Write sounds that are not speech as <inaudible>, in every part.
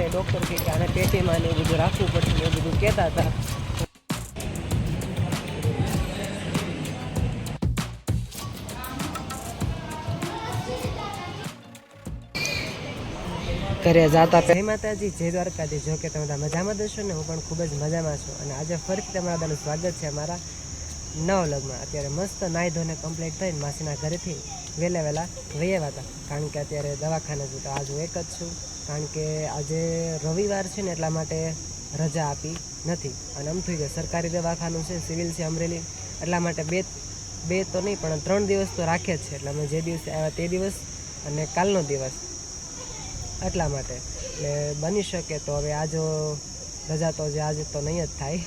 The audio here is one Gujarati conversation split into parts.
તે ડૉક્ટર કે આને પેટીમાં ને બધું રાખવું પડશે એવું બધું કહેતા હતા. ઘરે જાતા જય માતાજી, જય દ્વારકાજી જો કે તમે બધા મજામાં દેશો ને? હું પણ ખૂબ જ મજામાં છું. અને આજે ફરીથી તમારા બધાનું સ્વાગત છે અમારા લગ્નમાં અત્યારે મસ્ત નાહી ધોને કમ્પ્લીટ થઈને માસીના ઘરેથી વહેલા વહેલા વૈયા હતા. કારણ કે અત્યારે દવાખાને છું, તો આજ હું એક જ છું. કારણ કે આજે રવિવાર છે ને એટલા માટે રજા આપી નથી. અને આમ થઈ ગયું. સરકારી દવાખાનું છે, સિવિલ છે, અમરેલી. એટલા માટે બે બે તો નહીં, પણ ત્રણ દિવસ તો રાખે જ છે. એટલે અમે જે દિવસે આવ્યા તે દિવસ અને કાલનો દિવસ. એટલા માટે. એટલે બની શકે તો હવે આજો રજા તો જે આજે તો નહીં જ થાય.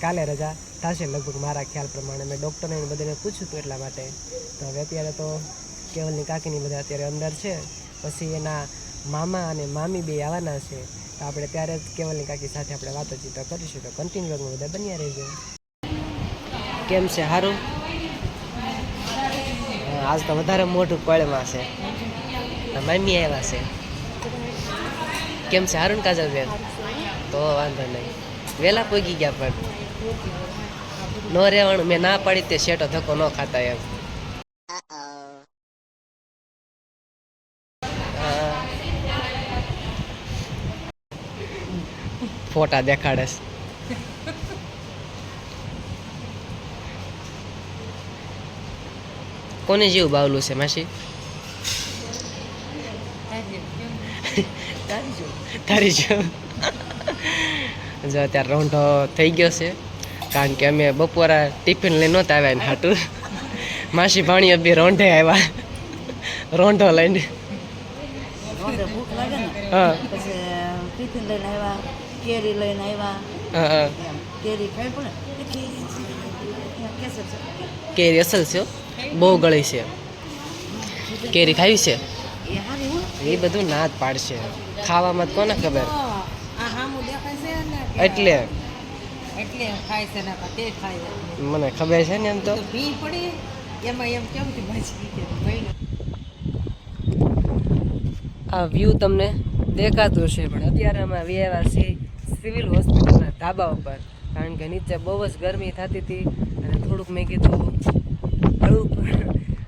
કાલે રજા થશે લગભગ મારા ખ્યાલ પ્રમાણે. મેં ડૉક્ટરને બધાને પૂછ્યું હતું એટલા માટે. તો હવે અત્યારે તો કેવલની કાકીની બધા અત્યારે અંદર છે. પછી એના મામા અને મામી બે આવવાના છે. તો આપણે ત્યારે જ કેવલની કાકી સાથે આપણે વાતચીતો કરીશું. તો કન્ટિન્યુ બધા બન્યા રહેજો. કેમ છે? સારું આજ તો વધારે મોટું કોળમાં છે. મામી આવ્યા છે. કેમ છે? હારું કાજલ બેન? તો વાંધો નહીં. વહેલા પોગી ગયા પણ. ન રહેવાનું, મેં ના પાડી તે શેટો ધક્કો ન ખાતા એમ હા. ફોટા દેખાડે છે. કોને જેવું બાવલું છે માસી? તારી જો જો અત્યારે રોંઢો થઈ ગયો છે કારણ કે અમે બપોરા ટિફિન લઈને નહોતા આવ્યા ને હાટું. માસી ભાણી અભી રોંઢે આવ્યા. રોંઢો લઈને. હા. ટિફિન લઈને આવ્યા. કેરી લઈને આવ્યા કેરી ખાઈ પણ કેરી અસલ છે બહુ ગળી છે. કેરી ખાવી છે? એ બધું ના જ પાડશે. ખાવામાં કોને ખબર? એટલે. એટલે ખાય છે તે ખાય મને ખબર છે ને એમ તો. તો ભી પડી. એમાં એમ કેમ કે ભાજી કે ભાઈ આ વ્યૂ તમને દેખાતું હશે પણ અત્યારે અમે આવ્યા છીએ સિવિલ હોસ્પિટલના ધાબા ઉપર. કારણ કે નીચે બહુ જ ગરમી થતી હતી અને થોડુંક મેં કીધું, હળવું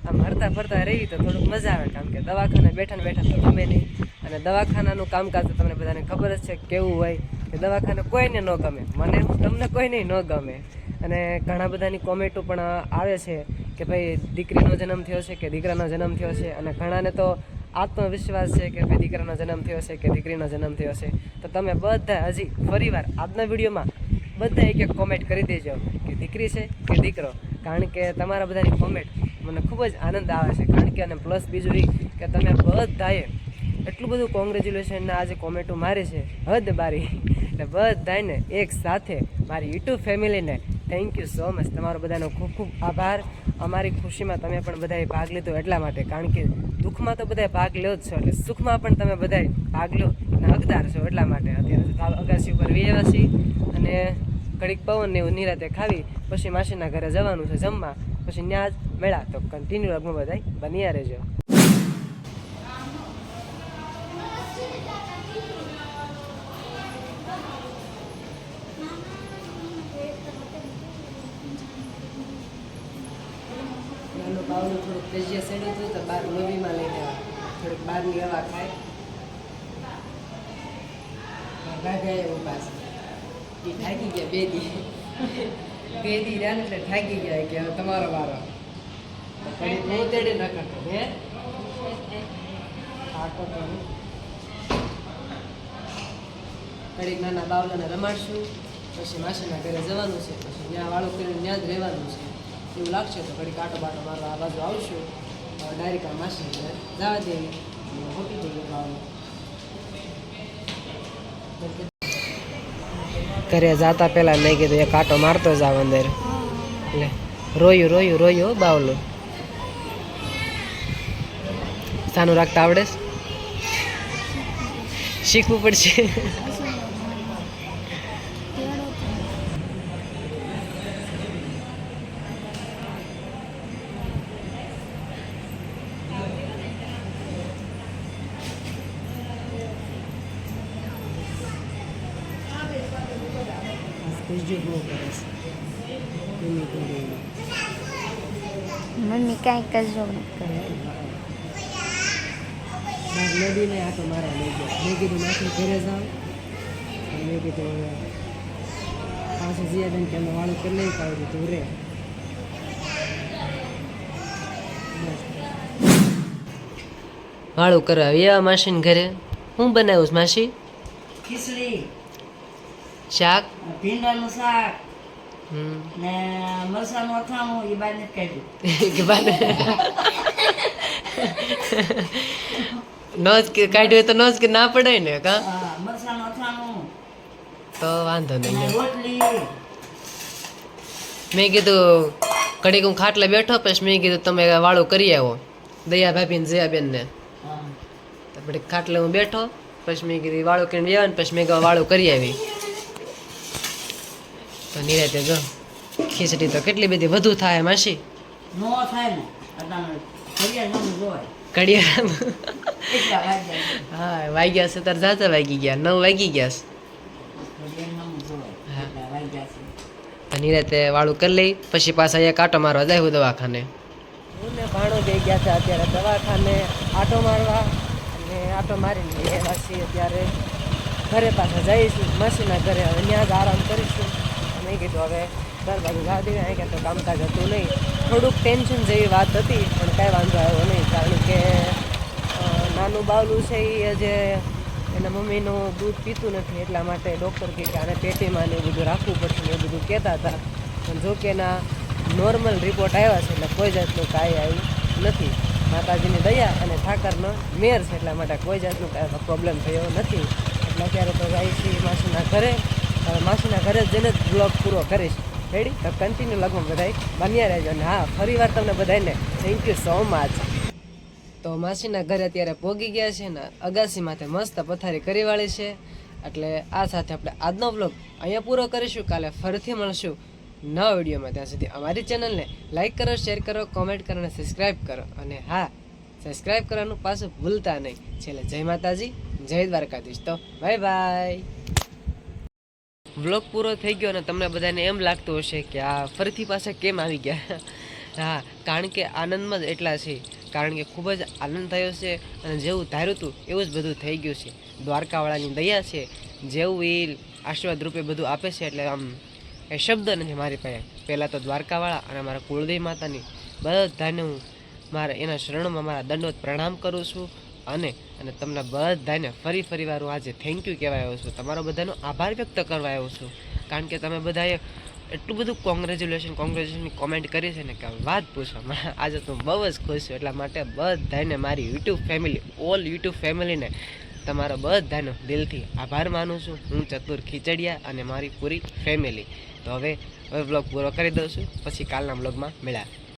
આમ હરતા ફરતા રહી તો થોડુંક મજા આવે. કારણ કે દવાખાને બેઠા બેઠા તો ગમે નહીં. અને દવાખાનાનું કામકાજ તો તમને બધાને ખબર જ છે કેવું હોય કે દવાખાને કોઈને ન ગમે. મને તમને કોઈને ન ગમે. અને ઘણા બધાની કોમેન્ટો પણ આવે છે કે ભાઈ દીકરીનો જન્મ થયો છે કે દીકરાનો જન્મ થયો છે. અને ઘણાને તો આત્મવિશ્વાસ છે કે ભાઈ દીકરાનો જન્મ થયો છે કે દીકરીનો જન્મ થયો છે. તો તમે બધા હજી ફરીવાર આજના વિડીયોમાં બધા એક એક કોમેન્ટ કરી દેજો કે દીકરી છે કે દીકરો. કારણ કે તમારા બધાની કોમેન્ટ મને ખૂબ જ આનંદ આવે છે. કારણ કે અને પ્લસ બીજું એ કે તમે બધાએ એટલું બધું કોંગ્રેચ્યુલેશનના આજે કોમેન્ટો મારી છે. હદ બારી. એટલે બધાને એક સાથે મારી યુટ્યુબ ફેમિલીને થેન્ક યુ સો મચ તમારો બધાનો ખૂબ ખૂબ આભાર. અમારી ખુશીમાં તમે પણ બધાએ ભાગ લીધો એટલા માટે, કારણ કે દુઃખમાં તો બધાએ ભાગ લ્યો જ છો, એટલે સુખમાં પણ તમે બધાએ ભાગ લો અને હકદાર છો એટલા માટે. અત્યારે અગાસી ઉપર વિયેવા અને ઘડીક પવન ને એવું નિરાતે ખાવી, પછી માસીના ઘરે જવાનું છે જમવા, પછી ત્યાં જ મેળા. તો કન્ટિન્યુ લગમાં બધા બન્યા રહેજો. બાવનું થોડુંક પ્રેજિયા સેડ્યું હતું તો બહાર લોબીમાં લઈ લેવા થોડીક બહારની હવા ખાય. ભાગ્યા એવું પાસ એ થાકી ગયા બે દી. બે દી રહ્યા એટલે થાકી ગયા કે હવે તમારો વારો. નહીં તેડે ન કરતો, હે? થાકો તો નહીં. નાના બાવલાને રમાડશું. પછી માસીના ઘરે જવાનું છે. પછી ત્યાં વાળું કરીને ત્યાં જ રહેવાનું છે. એવું લાગશે તો ઘડી કાંટો બાટો મારવા આ બાજુ આવશું ડાયરેક્ટ આ માસી જવા દેવી અને જઈએ બાવલું ઘરે જાતા પહેલા મેં કીધું એક આટો મારતો જ આવ અંદર. એટલે રોયું રોયું રોયું બાવલું. સાનું રાખતા આવડે? શીખવું પડશે. તેજો બહુ કરે છે મમ્મી કાંઈ કરજો નથી કરે તો નદીને મારા લઈ ગયા મેં કીધું માસી ઘરે જાઉં મેં કીધું પાછું જીયાબેન કે અમે વાળું કરી લઈ પાડું તું રે વાળું કરવા એવા માસીને ઘરે હું બનાવું માસી ખીચડી શાક? ભીંડાનું શાક. ને મરસાનું અથાણું એ બાને જ કાઢ્યું. <laughs> કે બાને? નોજ કે કાઢ્યું તો નોજ કે ના પડે ને કા? મરસાનું અથાણું. તો વાંધો નહીં રોટલી. મેં કીધું કડીક હું ખાટલે બેઠો પછી મેં કીધું તમે વાળું કરી આવો. દયા ભાભી ને જયાબેન ને તો પછી ખાટલે હું બેઠો પછી મેં કીધું વાળું કરીને ને પછી મેં વાળું કરી આવી. તો નિરાતે જો ખીચડી તો કેટલી બધી વધુ થાય માસી. નો થાય ને ઘડિયાળ. હા વાગ્યા છે તાર જાતા વાગી ગયા નવ વાગી ગયા છે. હા. નિરાતે વાળું કરી લઈ પછી પાછા અહીંયા કાંટો મારવા જાય હું દવાખાને. હું ને ભાણો જઈ ગયા છે અત્યારે દવાખાને આટો મારવા. અને આટો મારીને એવા છીએ ત્યારે ઘરે પાછા જઈશું. માસીના ઘરે હવે ત્યાં જ આરામ કરીશું. કીધું હવે ઘર બાજુ ગાડી આવી કે તો કામકાજ હતું નહીં. થોડુંક ટેન્શન જેવી વાત હતી, પણ કાંઈ વાંધો આવ્યો નહીં, કારણ કે નાનું બાવલું છે એ જે એના મમ્મીનું દૂધ પીતું નથી, એટલા માટે ડૉક્ટર કહે કે આને પેટીમાં ને એ બધું રાખવું પડશે એ બધું કહેતા હતા. પણ જો કે એના નોર્મલ રિપોર્ટ આવ્યા છે, એટલે કોઈ જાતનું કાંઈ આવ્યું નથી. માતાજીની દયા અને ઠાકરનો મેર છે, એટલા માટે કોઈ જાતનું કાંઈ પ્રોબ્લેમ થયો નથી. એટલે અત્યારે તો જાય છે માસીના ઘરે. હવે માસીના ઘરે જઈને જ બ્લોગ પૂરો કરીશ. રેડી તો કન્ટિન્યુ લગભગ બધાય. બન્યા રહેજો. અને હા ફરી વાર તમને બધાને થેન્ક યુ સો મચ તો માસીના ઘરે અત્યારે પોગી ગયા છે ને અગાસી માથે મસ્ત પથારી કરી વાળી છે. એટલે આ સાથે આપણે આજનો બ્લોગ અહીંયા પૂરો કરીશું. કાલે ફરીથી મળશું નવા વિડીયોમાં. ત્યાં સુધી અમારી ચેનલને લાઇક કરો શેર કરો કોમેન્ટ કરો અને સબસ્ક્રાઈબ કરો. અને હા સબસ્ક્રાઈબ કરવાનું પાછું ભૂલતા નહીં. છેલ્લે જય માતાજી, જય દ્વારકાધીશ. તો બાય બાય વ્લોગ પૂરો થઈ ગયો અને તમને બધાને એમ લાગતું હશે કે આ ફરીથી પાસે કેમ આવી ગયા? હા, કારણ કે આનંદમાં જ એટલા છે. કારણ કે ખૂબ જ આનંદ થયો છે અને જેવું ધાર્યું હતું, એવું જ બધું થઈ ગયું છે. દ્વારકાવાળાની દયા છે, જેવું એ આશીર્વાદ રૂપે બધું આપે છે એટલે આમ એ શબ્દ નથી મારી પાસે. પહેલાં તો દ્વારકાવાળા અને મારા કુળદેવી માતાની બધાને હું મારા એના શરણોમાં મારા દંડોત પ્રણામ કરું છું. અને અને તમને બધાને ફરી ફરી વાર હું આજે થેન્ક યુ કહેવા આવ્યો છું. તમારો બધાનો આભાર વ્યક્ત કરવા આવ્યો છું. કારણ કે તમે બધાએ એટલું બધું કોંગ્રેચ્યુલેશન કોંગ્રેચ્યુલેશનની કોમેન્ટ કરી છે ને કે વાત પૂછો <laughs> આજે તો બહુ જ ખુશ છું. એટલા માટે બધાને મારી યુટ્યુબ ફેમિલી ઓલ યુટ્યુબ ફેમિલીને તમારો બધાનો દિલથી આભાર માનું છું. હું ચતુર ખીચડિયા અને મારી પૂરી ફેમિલી તો હવે હવે બ્લોગ પૂરો કરી દઉં છું. પછી કાલના બ્લોગમાં મળ્યા.